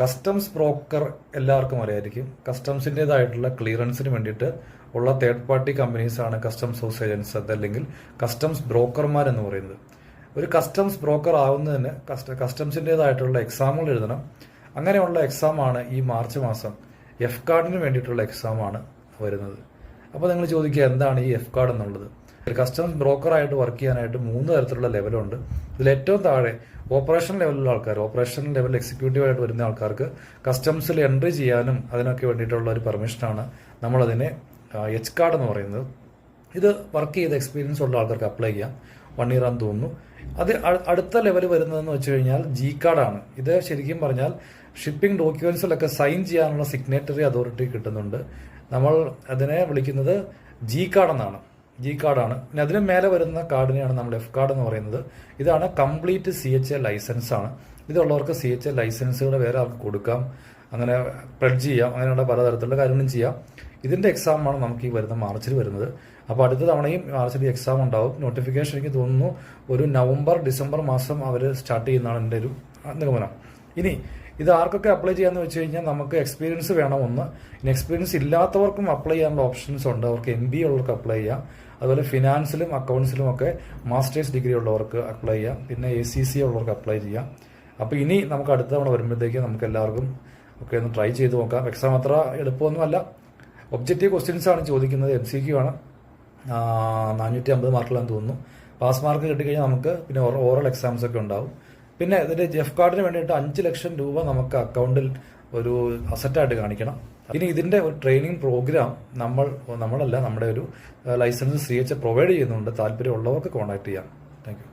Customs broker എല്ലാവർക്കും അറിയായിരിക്കും. കസ്റ്റംസിന്റെതായിട്ടുള്ള ക്ലിയറൻസിന് വേണ്ടിയിട്ട് ഉള്ള തേർഡ് പാർട്ടി കമ്പനീസാണ് കസ്റ്റംസ് ഹൗസ് ഏജൻസ് അതല്ലെങ്കിൽ കസ്റ്റംസ് ബ്രോക്കർമാർ എന്ന് പറയുന്നത്. ഒരു കസ്റ്റംസ് ബ്രോക്കർ ആവുന്നതിന് കസ്റ്റ കസ്റ്റംസിന്റെതായിട്ടുള്ള എക്സാമുകൾ എഴുതണം. അങ്ങനെയുള്ള എക്സാമാണ് ഈ മാർച്ച് മാസം എഫ് കാർഡിന് വേണ്ടിയിട്ടുള്ള എക്സാമാണ് വരുന്നത്. അപ്പോൾ നിങ്ങൾ ചോദിക്കുക എന്താണ് ഈ എഫ് കാർഡ് എന്നുള്ളത്? ഒരു കസ്റ്റംസ് ബ്രോക്കറായിട്ട് വർക്ക് ചെയ്യാനായിട്ട് മൂന്ന് തരത്തിലുള്ള ലെവലുണ്ട് ഇതിൽ ഏറ്റവും താഴെ ഓപ്പറേഷൻ ലെവലിലുള്ള ആൾക്കാർ ഓപ്പറേഷൻ ലെവൽ എക്സിക്യൂട്ടീവായിട്ട് വരുന്ന ആൾക്കാർക്ക് കസ്റ്റംസിൽ എൻട്രി ചെയ്യാനും അതിനൊക്കെ വേണ്ടിയിട്ടുള്ള ഒരു പെർമിഷനാണ് നമ്മളതിനെ എച്ച് കാർഡ് എന്ന് പറയുന്നത്. ഇത് വർക്ക് ചെയ്ത എക്സ്പീരിയൻസ് ഉള്ള ആൾക്കാർക്ക് അപ്ലൈ ചെയ്യാം. വൺ ഇയർ ആണെന്ന് തോന്നുന്നു. അത് അടുത്ത ലെവൽ വരുന്നതെന്ന് വെച്ച് കഴിഞ്ഞാൽ ജി കാർഡാണ് ഇത് ശരിക്കും പറഞ്ഞാൽ ഷിപ്പിംഗ് ഡോക്യുമെന്റ്സിലൊക്കെ സൈൻ ചെയ്യാനുള്ള സിഗ്നേറ്ററി അതോറിറ്റി കിട്ടുന്നുണ്ട്. നമ്മൾ അതിനെ വിളിക്കുന്നത് ജി കാർഡ് എന്നാണ്. ജി കാർഡാണ് പിന്നെ അതിന് മേലെ വരുന്ന കാർഡിനെയാണ് നമ്മൾ എഫ് കാർഡ് എന്ന് പറയുന്നത്. ഇതാണ് complete C H A licence ആണ്. ഇതുള്ളവർക്ക് സി എച്ച് എ ലൈസൻസുകൾ വേറെ ആൾക്ക് കൊടുക്കാം. അങ്ങനെ പ്ലഡ്ജ് ചെയ്യാം. അങ്ങനെയുള്ള പലതരത്തിലുള്ള കാര്യങ്ങളും ചെയ്യാം. ഇതിന്റെ എക്സാമാണ് നമുക്ക് ഈ വരുന്ന മാർച്ചിൽ വരുന്നത്. അപ്പോൾ അടുത്ത തവണയും മാർച്ചിൽ എക്സാം ഉണ്ടാവും. നോട്ടിഫിക്കേഷൻ എനിക്ക് തോന്നുന്നു ഒരു നവംബർ ഡിസംബർ മാസം അവർ സ്റ്റാർട്ട് ചെയ്യുന്നതാണ് എന്റെ ഒരു നിഗമനം. ഇനി ഇത് ആർക്കൊക്കെ അപ്ലൈ ചെയ്യാന്ന് വെച്ച് കഴിഞ്ഞാൽ നമുക്ക് എക്സ്പീരിയൻസ് വേണം ഒന്ന്. ഇനി എക്സ്പീരിയൻസ് ഇല്ലാത്തവർക്കും അപ്ലൈ ചെയ്യാനുള്ള ഓപ്ഷൻസ് ഉണ്ട്. അവർക്ക് എം ബി ഉള്ളവർക്ക് അപ്ലൈ ചെയ്യാം. അതുപോലെ ഫിനാൻസിലും അക്കൗണ്ട്സിലും ഒക്കെ മാസ്റ്റേഴ്സ് ഡിഗ്രി ഉള്ളവർക്ക് അപ്ലൈ ചെയ്യാം. പിന്നെ എ സി സി ഉള്ളവർക്ക് അപ്ലൈ ചെയ്യാം. അപ്പോൾ ഇനി നമുക്ക് അടുത്ത തവണ വരുമ്പോഴത്തേക്ക് നമുക്ക് എല്ലാവർക്കും ഒക്കെ ഒന്ന് ട്രൈ ചെയ്ത് നോക്കാം. എക്സാം അത്ര എളുപ്പമൊന്നുമല്ല ഒബ്ജക്റ്റീവ് ക്വസ്റ്റ്യൻസ് ആണ് ചോദിക്കുന്നത്. എം സി ക്യു ആണ്. നാനൂറ്റി അമ്പത് മാർക്കിലാന്ന് തോന്നുന്നു. പാസ് മാർക്ക് കിട്ടിക്കഴിഞ്ഞാൽ നമുക്ക് പിന്നെ ഓറൽ എക്സാംസ് ഒക്കെ ഉണ്ടാവും. പിന്നെ ഇതിന്റെ ജെഫ് കാർഡിന് വേണ്ടിയിട്ട് അഞ്ച് ലക്ഷം രൂപ നമുക്ക് അക്കൗണ്ടിൽ ഒരു അസറ്റായിട്ട് കാണിക്കണം. ഇനി ഇതിന്റെ ഒരു ട്രെയിനിങ് പ്രോഗ്രാം നമ്മൾ നമ്മളല്ല നമ്മുടെ ഒരു ലൈസൻസ് സി എച്ച് പ്രൊവൈഡ് ചെയ്യുന്നുണ്ട്. താല്പര്യമുള്ളവർക്ക് കോൺടാക്ട് ചെയ്യാം. താങ്ക്